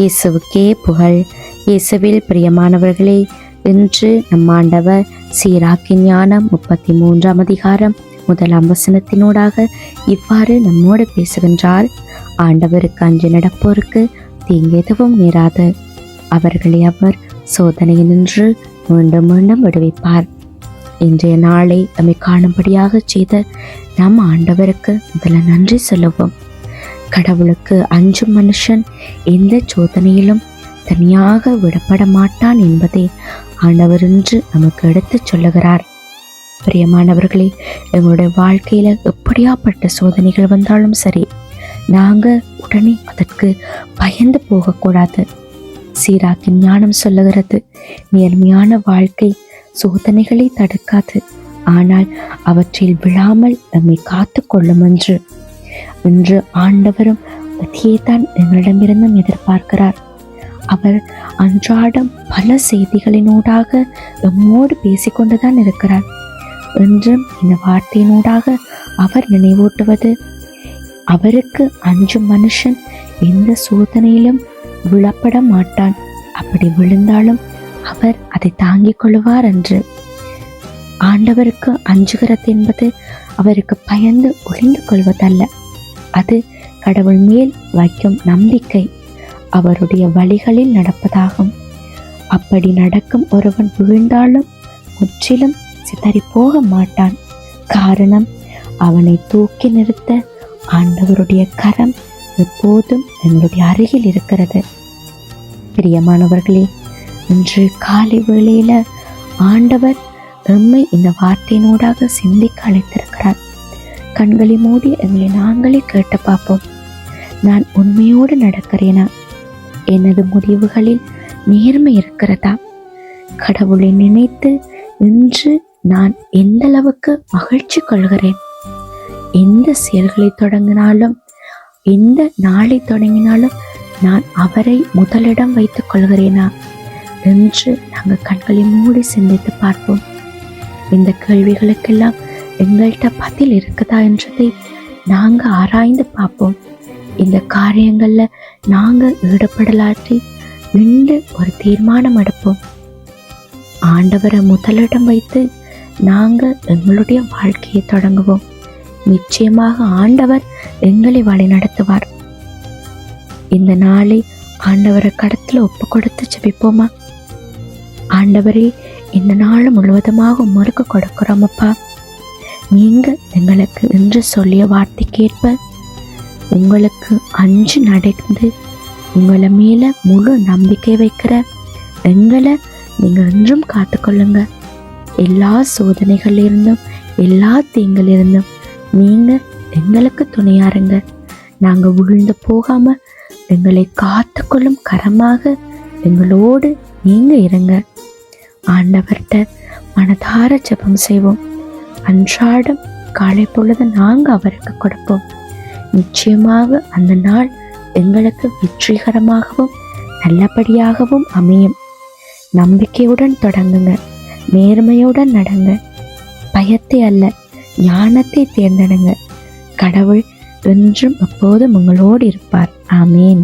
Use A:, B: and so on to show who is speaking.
A: இயேசுவுக்கே புகழ். இயேசுவில் பிரியமானவர்களே இன்று நம் ஆண்டவர் சீராக்கி ஞானம் முப்பத்தி மூன்றாம் அதிகாரம் முதலாம் வசனத்தினூடாக இவ்வாறு நம்மோடு பேசுகின்றார். ஆண்டவருக்கு அஞ்சு நடப்போருக்கு தீங்கு எதுவும் நேராது. அவர்களை அவர் சோதனையினின்று மீண்டும் மீண்டும் விடுவிப்பார். இன்றைய நாளை நம்மை காணும்படியாக செய்த நம் ஆண்டவருக்கு முதல்ல நன்றி சொல்லுவோம். கடவுளுக்கு அஞ்சும் மனுஷன் எந்த சோதனையிலும் தனியாக விடப்பட மாட்டான் என்பதை ஆண்டவர் என்று நமக்கு எடுத்துச் சொல்லுகிறார். பிரியமானவர்களே எங்களுடைய வாழ்க்கையில எப்படியாப்பட்ட சோதனைகள் வந்தாலும் சரி நாங்க உடனே அதற்கு பயந்து போகக்கூடாது. சீராக்கின் ஞானம் சொல்லுகிறது நேர்மையான வாழ்க்கை சோதனைகளை தடுக்காது ஆனால் அவற்றில் விழாமல் நம்மை காத்து கொள்ளும் என்று இன்று ஆண்டவரும் தான் எங்களிடமிருந்தும் எதிர்பார்க்கிறார். அவர் அன்றாடம் பல செய்திகளினூடாக எம்மோடு பேசிக்கொண்டுதான் இருக்கிறார். என்றும் இந்த வார்த்தையினூடாக அவர் நினைவூட்டுவது அவருக்கு அஞ்சும் மனுஷன் எந்த சோதனையிலும் விழப்பட மாட்டான். அப்படி விழுந்தாலும் அவர் அதை தாங்கிக் கொள்வார் என்று ஆண்டவருக்கு அஞ்சுகிறது என்பது அவருக்கு பயந்து ஒளிந்து கொள்வதல்ல. அது கடவுள் மேல் வைக்கும் நம்பிக்கை அவருடைய வழிகளில் நடப்பதாகும். அப்படி நடக்கும் ஒருவன் விழுந்தாலும் முற்றிலும் சிதறி போக மாட்டான். காரணம் அவனை தூக்கி நிறுத்த ஆண்டவருடைய கரம் எப்போதும் என்னுடைய அருகில் இருக்கிறது. பிரியமானவர்களே இன்று காலை வேளையில ஆண்டவர் எம்மை இந்த வார்த்தையினூடாக சிந்திக்க அழைத்திருக்கிறார். கண்களை மூடி எங்களை நாங்களே கேட்டு பார்ப்போம். நான் உண்மையோடு நடக்கிறேனா? எனது முடிவுகளில் நேர்மை இருக்கிறதா? கடவுளை நினைத்து இன்று நான் எந்த அளவுக்கு மகிழ்ச்சி கொள்கிறேன்? எந்த செயல்களை தொடங்கினாலும் எந்த நாளை தொடங்கினாலும் நான் அவரை முதலிடம் வைத்துக் கொள்கிறேனா? என்று நாங்கள் கண்களை மூடி சிந்தித்து பார்ப்போம். இந்த கேள்விகளுக்கெல்லாம் எங்கள்கிட்ட பதில் இருக்குதா என்றதை நாங்கள் ஆராய்ந்து பார்ப்போம். இந்த காரியங்கள்ல நாங்கள் ஈடுபடலாற்றி இன்று ஒரு தீர்மானம் எடுப்போம். ஆண்டவரை முதலிடம் வைத்து நாங்கள் எங்களுடைய வாழ்க்கையை தொடங்குவோம். நிச்சயமாக ஆண்டவர் எங்களை வழி நடத்துவார். இந்த நாளை ஆண்டவரை கடத்துல ஒப்பு கொடுத்து ஜெபிப்போமா? ஆண்டவரே இந்த நாள் முழுவதுமாக முறுக்கு கொடுக்குறோமப்பா நீங்கள் எங்களுக்கு என்று சொல்லிய வார்த்தைக்கேற்ப உங்களுக்கு அஞ்சு நடந்து உங்களை மேல முழு நம்பிக்கை வைக்கிற எங்களை நீங்கள் என்றும் காத்துக்கொள்ளுங்க. எல்லா சோதனைகளிலிருந்தும் எல்லா தீங்களிலிருந்தும் நீங்கள் எங்களுக்கு துணையாருங்க. நாங்கள் விழுந்து போகாம எங்களை காத்துக்கொள்ளும் கரமாக எங்களோடு நீங்கள் இருங்க. ஆண்டவர்கிட்ட மனதார ஜெபம் செய்வோம். அன்றாடம் காலை பொழுது நாங்க அவருக்கு கொடுப்போம். நிச்சயமாக அந்த நாள் எங்களுக்கு வெற்றிகரமாகவும் நல்லபடியாகவும் அமையும். நம்பிக்கையுடன் தொடங்குங்க. நேர்மையுடன் நடங்க. பயத்தை அல்ல ஞானத்தை தேர்ந்தெடுங்க. கடவுள் என்றும் எப்போதும் உங்களோடு இருப்பார். ஆமேன்.